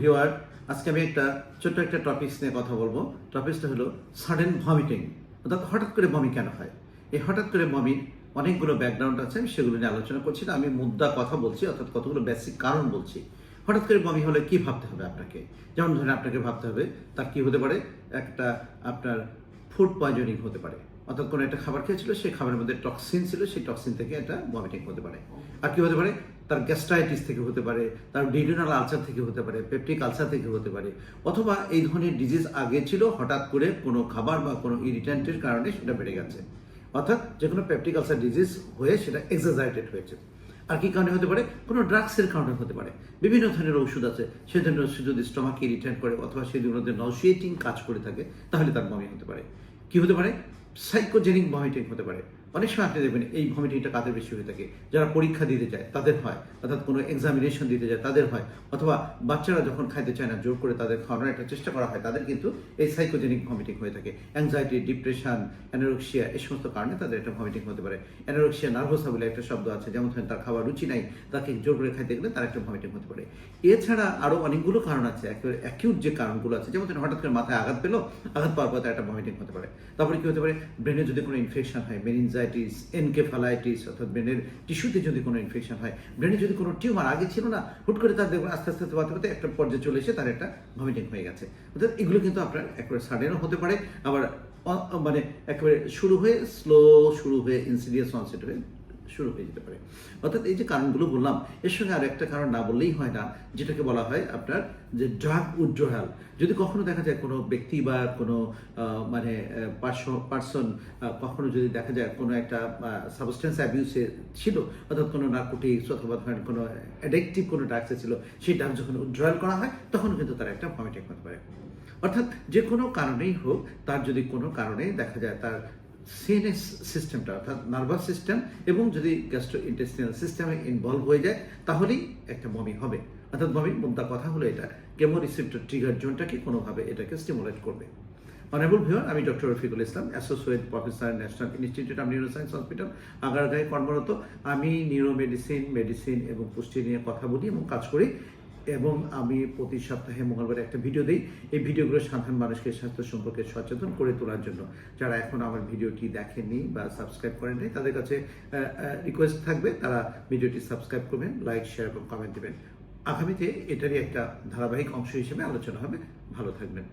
ভিওয়ার আজকে আমি একটা ছোট্ট একটা টপিকস নিয়ে কথা বলব। টপিকসটা হলো সাডেন ভমিটিং অর্থাৎ হঠাৎ করে বমি কেন হয়? এই হঠাৎ করে বমি অনেকগুলো ব্যাকগ্রাউন্ড আছে, আমি সেগুলো নিয়ে আলোচনা করছি না, আমি মুদ্রা কথা বলছি, অর্থাৎ কতগুলো বেসিক কারণ বলছি। হঠাৎ করে বমি হলে কি ভাবতে হবে আপনাকে? যেমন ধরেন আপনাকে ভাবতে হবে তার কি হতে পারে? একটা আপনার ফুড পয়জনিং হতে পারে। অর্থাৎ কোনো একটা খাবার খেয়েছিল, সেই খাবারের মধ্যে টক্সিন ছিল, সেই টক্সিন থেকে একটা ভমিটিং হতে পারে। আর কি হতে পারে? তার গ্যাস্ট্রাইটিস থেকে হতে পারে, তার ডিডিনাল আলসার থেকে হতে পারে পেপটিক আলসার থেকে হতে পারে, অথবা এই ধরনের ডিজিজ আগে ছিল, হঠাৎ করে কোনো খাবার বা কোনো ইরিটেন্টের কারণে সেটা বেড়ে গেছে। অর্থাৎ যে কোনো পেপটিক আলসার ডিজিজ হয়ে সেটা এক্সাজাইটেড হয়েছে। আর কি কারণে হতে পারে? কোনো ড্রাগসের কারণে হতে পারে। বিভিন্ন ধরনের ওষুধ আছে। সেই ধরনের ওষুধ যদি স্টমাকে ইরিটেট করে অথবা মধ্যে নসিয়েটিং কাজ করে থাকে, তাহলে তার বমি হতে পারে। কি হতে পারে? সাইকোজেনিক ভমিটিং হতে পারে। অনেক সময় আপনি দেখবেন এই ভমিটিংটা কাদের বেশি হয়ে থাকে? যারা পরীক্ষা দিতে যায়, তাদের হয়। অর্থাৎ কোনো এক্সামিনেশন দিতে যায়, তাদের হয়। অথবা বাচ্চারা যখন খাইতে চায় না, জোর করে তাদের খাওয়ানোর একটা চেষ্টা করা হয়, তাদের কিন্তু এই সাইকোজেনিক ভমিটিং হয়ে থাকে। অ্যাংজাইটি ডিপ্রেশন অ্যানোরক্সিয়া এই সমস্ত কারণে তাদের একটা ভমিটিং হতে পারে। অ্যানোরক্সিয়া নার্ভোসা বলে একটা শব্দ আছে, যেমন ধরেন তার খাবার রুচি নাই, তাকে জোর করে খাইতে গেলে তার একটা ভমিটিং হতে পারে। এছাড়া আরও অনেকগুলো কারণ আছে, একেবারে অ্যাকিউট যে কারণগুলো আছে, যেমন ধরেন হঠাৎ করে মাথায় আঘাত পেল, আঘাত পাওয়ার পর তার একটা ভমিটিং হতে পারে। তারপরে কি হতে পারে? ব্রেনে যদি কোনো ইনফেকশন হয় মেনিনজাইটিস এনকেফালাইটিস অর্থাৎ ব্রেনের টিস্যুতে যদি কোনো ইনফেকশন হয়, ব্রেনে যদি কোনো টিউমার আগে ছিল না, হুট করে তার দেখবেন আস্তে আস্তে বাতে বাতে একটা পর্যায়ে চলে এসে তার একটা ভমিটিং হয়ে গেছে। অর্থাৎ এগুলো কিন্তু আপনার একবারে সাডেনও হতে পারে, আবার মানে একেবারে শুরু হয়ে স্লো শুরু হয়ে ইনসিডিয়াস অনসেট হয়ে শুরু হয়ে যেতে পারে। অর্থাৎ এই যে কারণগুলো বললাম, এর সঙ্গে আর একটা কারণ না বললেই হয় না, যেটাকে বলা হয় আপনার যে ড্রাগ উইথড্রয়াল যদি কখনো দেখা যায় কোনো ব্যক্তি বা কোনো মানে পার্সন কখনো যদি দেখা যায় কোনো একটা সাবস্টেন্স অ্যাবিউসে ছিল, অর্থাৎ কোনো নার্কোটিক্স অথবা ধরেন কোনো অ্যাডিকটিভ কোনো ড্রাগসে ছিল, সেই ড্রাগ যখন উইথড্রয়াল করা হয় তখন কিন্তু তার একটা ভমিটিং হতে পারে। অর্থাৎ যে কোনো কারণেই হোক, তার যদি কোনো কারণে দেখা যায় তার সিএনএস সিস্টেমটা অর্থাৎ নার্ভাস সিস্টেম এবং যদি গ্যাস্ট্রো ইন্টেস্টিনাল সিস্টেমে ইনভলভ হয়ে যায়, তাহলেই একটা বমি হবে। অর্থাৎ বমি মোদ্দা কথা হলো এটা। কেমো রিসেপ্টর ট্রিগার জোনটাকে কোনোভাবে এটাকে স্টিমুলেট করবে। অনারেবল ভিওর আমি doctor Rafiqul Islam associate professor National Institute of neuroscience hospital আগারগাঁয়ে কর্মরত। আমি নিউরো মেডিসিন মেডিসিন এবং পুষ্টি নিয়ে কথা বলি এবং কাজ করি। এবং আমি প্রতি সপ্তাহে মঙ্গলবার একটা ভিডিও দিই। এই ভিডিওগুলো সাধারণ মানুষকে স্বাস্থ্য সম্পর্কে সচেতন করে তোলার জন্য। যারা এখন আমার ভিডিওটি দেখেননি বা সাবস্ক্রাইব করেননি তাদের কাছে রিকোয়েস্ট থাকবে, তারা ভিডিওটি সাবস্ক্রাইব করবেন লাইক শেয়ার এবং কমেন্ট দেবেন। আগামীতে এটারই একটা ধারাবাহিক অংশ হিসেবে আলোচনা হবে। ভালো থাকবেন।